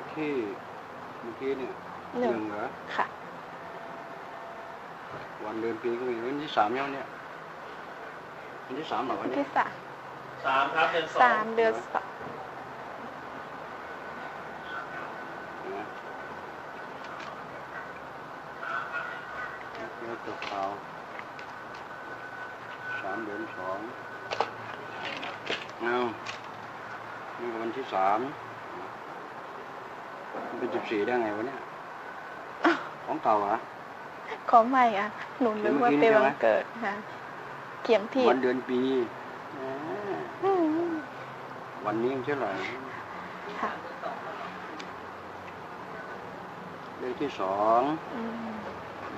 ขที่เมื่อกี้เนี่ยหนึ่งเหรอค่ะ วันเดือนปีก็มีวันที่สามแล้วเนี่ยวันที่สามเหรอวัวันนนี้ที่สามสามครับเดือนสองสามเดือนสองนะแล้วจบข่าวสามเดือนสองเอานี่ก็วันที่สามมัน เป็นสิบสี่ได้ไงวะเนี่ย ของเก่าเหรอขอใหม่อะ หนูนึกว่าเขีเป็ยนนเมื่อกี้วันเกิดค่ะเขียนผิดวันเดือนปีอ่าอืมวันนี้มันเท่าไหร่ค่ะเลขที่สองอืม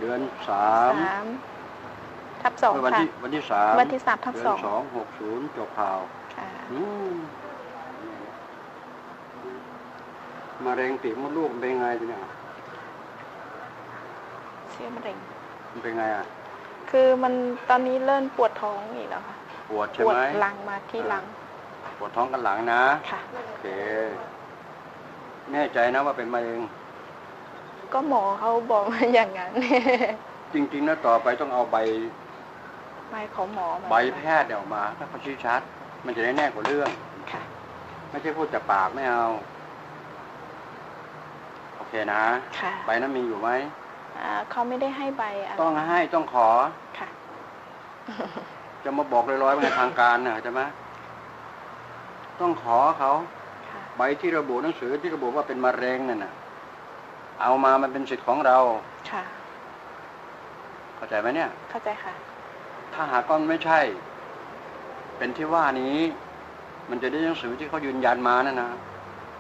เดือนสามสามทับสองเมื่อวันค่ะที่วันที่สามวันที่สามทับเดืสออนงสองหกศูนย์จบข่าวค่ะ อื มมะเร็งปีกมดลูกมันเป็นไงทีเนี่ยเชื้อมะเร็งมันเป็นไงอะ คือมันตอนนี้เริ่มปวดท้องอีกแล้วค่ะ ปวดปใช่วดไหมหลังมาที่หลัง ปวดท้องกันหลังนะ ค่ะ โอเค แน่ใจนะว่าเป็นมะเร็ง ก็หมอเขาบอกมาอย่างนั้น จริงๆนะต่อไปต้องเอาใบใบของหมอมาใบแพทย์เนี่ยออกมา ถ้าเขาชี้ชัด มันจะได้แน่กว่าเรื่อง ค่ะ ไม่ใช่พูดจากปากไม่เอาโอ เคนะค่ะใบนั้นมีอยู่ไหมอ่าเขาไม่ได้ให้ใบอะไรต้องให้ต้องขอ ค่ะ จะมาบอกลอยๆเป็นทางการนะใช่ไหมต้องขอเขา ค่ะ ใบที่ระบุหนังสือที่ระบุว่าเป็นมะเร็งนั่นน่ะ เอามามันเป็นสิทธิ์ของเรา ค่ะ เข้าใจไหมเนี่ย เข้าใจค่ะ ถ้าหากว่ามันไม่ใช่ เป็นที่ว่านี้ มันจะได้หนังสือที่เขายืนยันมานั่นนะ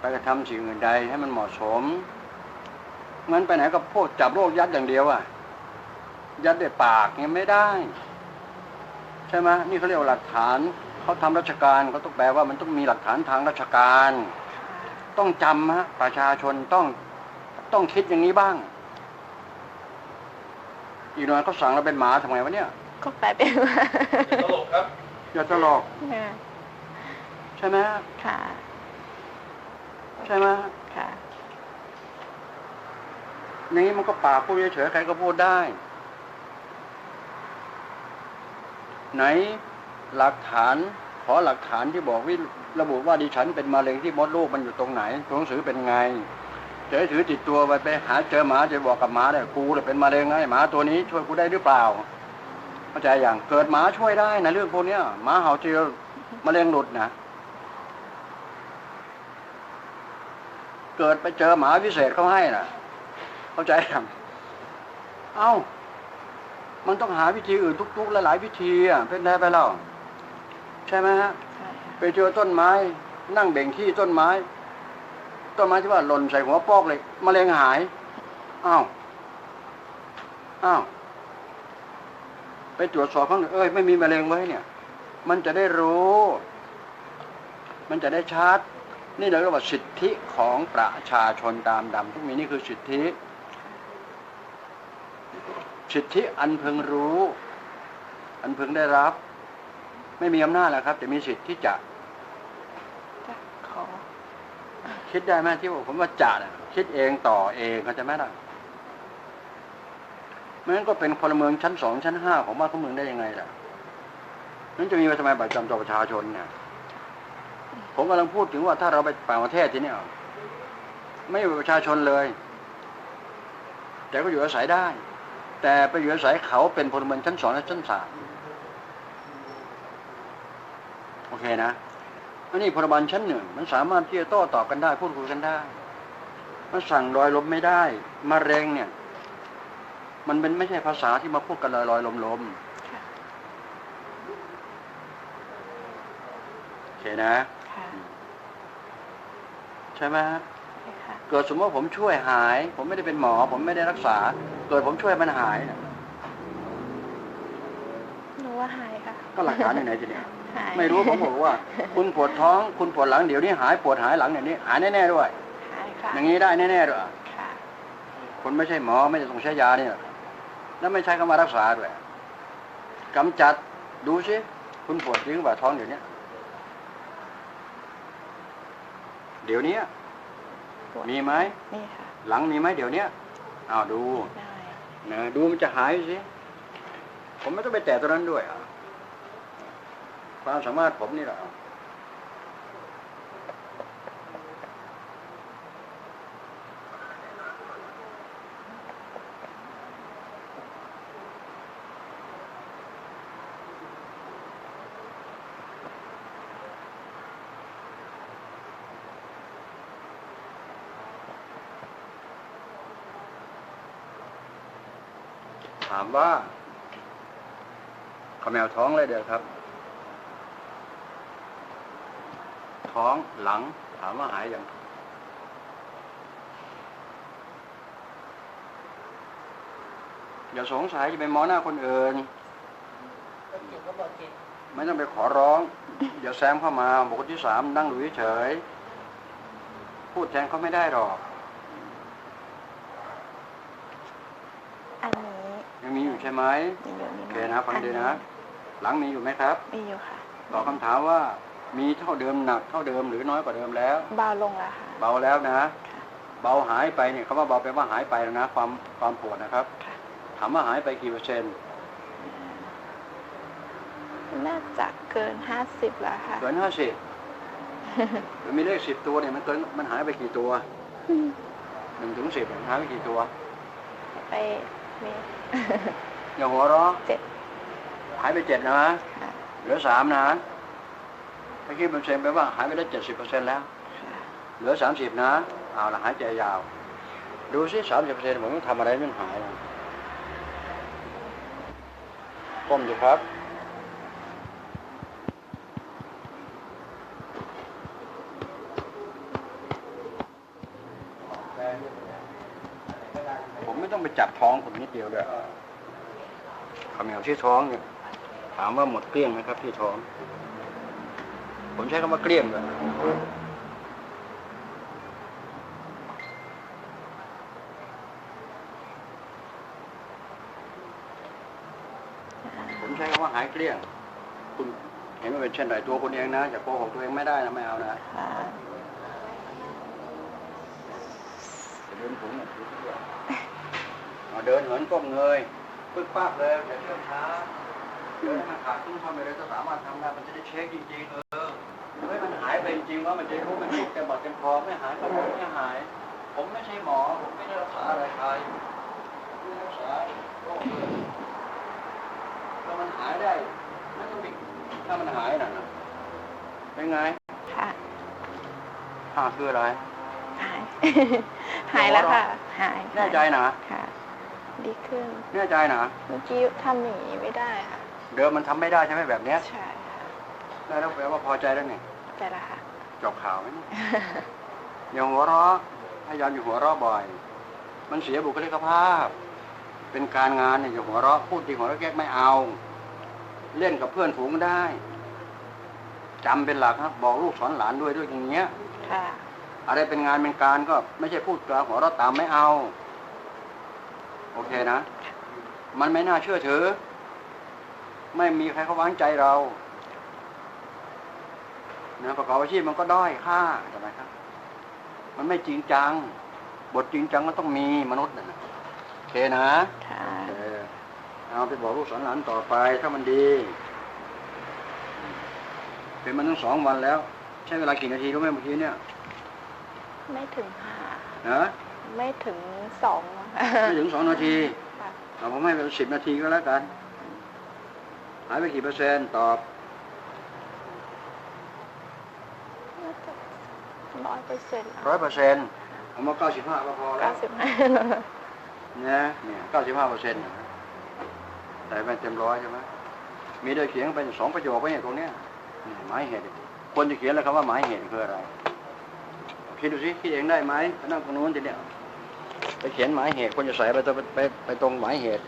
ไปกระทำสิ่งอื่นใดให้มันเหมาะสม งั้นไปไหนก็พูดจับโรคยัดอย่างเดียวอะ ยัดด้วยปากเนี่ยไม่ได้ ใช่ไหมนี่เขาเรียกว่าหลักฐานเขาทำราชการเขาต้องแปลว่ามันต้องมีหลักฐานทางราชการ ต้องจำฮะประชาชนต้องต้องคิดอย่างนี้บ้าง อีกหน่อยเขาสั่งเราเป็นหมาทำไงวะเนี่ยก็แปลเป็นว่าตลกครับอย่าตลกเนี่ยใช่ไหมค่ะ ใช่ไหมค่ะอย่าง นี้มันก็ปากพูดเฉยๆใครก็พูดได้ ไหนหลักฐานขอหลักฐานที่บอกวิระบุว่าดิฉันเป็นมะเร็งที่มดลูกมันอยู่ตรงไหนหนังสือเป็นไงเจ้ถือติดตัวไปไปหาเจอหมาจะบอกกับหมาเนี่ยกูเลยเป็นมะเร็งไงหมาตัวนี้ช่วยกูได้หรือเปล่าเข้าใจอย่างเกิดหมาช่วยได้นะเรื่องพวกเนี้ยหมาเห่าเจอมะเร็งหลุดนะเกิดไปเจอหมาพิเศษเขาให้น่ะ เข้าใจยังเอ้า มันต้องหาวิธีอื่นทุกๆ หลายๆวิธีอะเป็นไงไปเล่าใช่ไหมฮะใช่ค่ะไปเจอต้นไม้ นั่งเบ่งที่ต้นไม้ ต้นไม้ที่ว่าหล่นใส่หัวปอกเลยมะเร็งหายอ้าวอ้าวไปตรวจสอบข้างหนึ่งเอ้ยไม่มีมะเร็งไว้เนี่ย มันจะได้รู้ มันจะได้ชัดนี่เราเรียกว่าสิทธิของประชาชนตามดำทุกมีนี่คือสิทธิ สิทธิอันพึงรู้ อันพึงได้รับ ไม่มีอำนาจแล้วครับ แต่มีสิทธิ์ที่จะจะขอคิดได้ไหมที่ว่าผมว่าจะน่ะคิดเองต่อเองเข้าใจไหมล่ะไม่งั้นก็เป็นพลเมืองชั้นสองชั้นห้าของบ้านของเมืองได้ยังไงล่ะนั่นจะมีไว้ทำไมบัตรประจำตัวประชาชนเนี่ยผมกำลังพูดถึงว่าถ้าเราไปต่างประเทศทีเนี้ยไม่มีประชาชนเลย แต่ก็อยู่อาศัยได้ แต่ไปอยู่อาศัยเขาเป็นพลเมืองชั้นสองและชั้นสามโอเคนะอันนี้พลบาลชั้นหนึ่งมันสามารถที่จะโต้ตอบกันได้พูดคุยกันได้ มันสั่งลอยลมไม่ได้มะเร็งเนี่ย มันเป็นไม่ใช่ภาษาที่มาพูดกันลอยลอยลมลมค่ะโอเคนะค่ะใช่ไหมฮะใช่ค่ะเกิดสมมติว่าผมช่วยหาย ผมไม่ได้เป็นหมอ ผมไม่ได้รักษา เกิดผมช่วยมันหายเนี่ยหนูว่าหายค่ะ ก็หลักฐานอยู่ไหนทีเนี้ยหายไม่รู้ผมบอกว่า คุณปวดท้องคุณปวดหลังเดี๋ยวนี้หายปวดหายหลังเดี๋ยวนี้ หายแน่ๆด้วย หายค่ะ อย่างนี้ได้แน่ๆด้วยค่ะคนไม่ใช่หมอไม่ได้ต้องใช้ยาเนี่ยแล้วไม่ใช้คำว่ารักษาด้วยกำจัดดูสิคุณปวดจริงว่าท้องเดี๋ยวนี้เดี๋ยวนี้วดมีไหมนี่ค่ะหลังมีไหมเดี๋ยวเนี้ยอ้าวดูได้ นะดูมันจะหายสิผมไม่ต้องไปแตะตัวนั้นด้วยอะความสามารถผมนี่แหละามว่าเขาแมวท้องเลยเดี๋ยวครับ ท้องหลัง ถามว่าหายยังอย่าสงสัยจะเป็นหมอหน้าคนอื่นไม่ต้องไปขอร้อง อย่าแซมเข้ามาบุคคลที่สามนั่งดูเฉย พูดแทนเขาไม่ได้หรอกอันนี้ ยังมีอยู่ใช่ไหมมีอยู่นี่โอเคนะฟังดีนะ หลังมีอยู่ไหมครับ มีอยู่ค่ะตอบคำถามว่ามีเท่าเดิมหนักเท่าเดิมหรือน้อยกว่าเดิมแล้ว เบาลงแล้วค่ะ เบาแล้วนะค่ะเบาหายไปเนี่ยคำว่าเบาแปลว่าหายไปแล้วนะ ความความปวดนะครับค่ะถามว่าหายไปกี่เปอร์เซ็นต์ น่าจะเกินห้าสิบแล้วค่ะ เกินห้าสิบมันมีเลขสิบตัวเนี่ยมันเกินมันหายไปกี่ตัวหนึ่งถึงสิบหายไปกี่ตัว ไป มีอย่าหัวเราะเจ็ดหายไปเจ็ดนะค่ะเหลือสามนะถ้าคิดเป็นเปอร์เซ็นต์แปลว่าหายไปได้เจ็ดสิบเปอร์เซ็นต์แล้วค่ะเหลือสามสิบนะเอาละหายใจยาว ดูซิสามสิบเปอร์เซ็นต์ผมต้องทำอะไรมันหายนะก้มดีครับ ผมไม่ต้องไป จับท้องผมนิดเดียวเลยขมเหวที่ท้องเนี่ย ถามว่าหมดเกลี้ยงไหมครับ ที่ท้อง ผมใช้คำว่าเกลี้ยงเลยผมใช้คำว่าหายเกลี้ยง คุณเห็นว่าเป็นเช่นไรตัวคุณเองนะอย่าโกหกตัวเองไม่ได้นะไม่เอานะค่ะจะเดินถุงเนี่ยดูทุกอย่าง เอาเดินเหมือนก้มเงยปึ๊กปั๊บเลยอย่าเชื่อมช้าเดินให้มันขาดขึ้นทำไปเลยจะสามารถทำได้มันจะได้เช็คจริงๆเออเฮ้ยมันหายไปจริงๆว่ามันจะรู้มันติดแต่บัดเต็มคอไม่หายก็ไม่หาย ผมไม่ใช่หมอผมไม่ได้รักษาอะไรใครไม่ได้รักษาโรคอื่นถ้ามันหายได้ไม่ต้องไปถ้ามันหายน่ะนะเป็นไงค่ะค่าคืออะไรหายหายแล้วค่ะ หายแน่ใจนะค่ะ ดีขึ้นแน่ใจนะเมื่อกี้ทำอย่างนี้ไม่ได้ค่ะ เดิมมันทำไม่ได้ใช่ไหมแบบเนี้ยใช่ค่ะได้แล้วแปลว่าพอใจแล้วนี่ใจละค่ะจบข่าวไหมเนี่ยอย่าหัวเราะพยายามอยู่หัวเราะบ่อย มันเสียบุคลิกภาพ เป็นการงานเนี่ยอย่าหัวเราะพูดจริงหัวเราะแก๊กไม่เอา เล่นกับเพื่อนฝูงได้จำเป็นหลักครับบอกลูกสอนหลานด้วยด้วยอย่างเงี้ยค่ะอะไรเป็นงานเป็นการก็ไม่ใช่พูดจาหัวเราะตามไม่เอา โอเคนะ มันไม่น่าเชื่อถือ ไม่มีใครเขาวางใจเรานะประกอบอาชีพมันก็ด้อยค่าใช่ไหมครับ มันไม่จริงจัง บทจริงจังก็ต้องมีมนุษย์นะนะโอเคนะค่ะเออเอาไปบอกลูกสอนหลานต่อไปถ้ามันดี เป็นมาตั้งสองวันแล้ว ใช้เวลากี่นาทีรู้ไหมเมื่อกี้เนี่ย ไม่ถึงห้านะ ไม่ถึงสองค่ะไม่ถึงสองนาทีค่ะเอาผมให้เป็นสิบนาทีก็แล้วกัน หายไปกี่เปอร์เซ็นต์ตอบน่าจะร้อยเปอร์เซ็นต์ร้อยเปอร์เซ็นต์เอามาเก้าสิบห้าก็พอแล้เก้าวสิบห้าเนี่ยเนี่ยเก้าสิบห้าเปอร์เซ็นต์ใส่ไปเต็มร้อยใช่ไหมมีได้เขียนเป็นสองประโยคไว้เนี่ยตรงเนี้ยนี่หมายเหตุ คนจะเขียนแล้วคำว่าหมายเหตุคืออะไร คิดดูสิคิดเองได้ไหมไปนั่งตรงนู้นทีเดียว ไปเขียนหมายเหตุคนจะใส่ไปตรไปไปตรงหมายเหตุ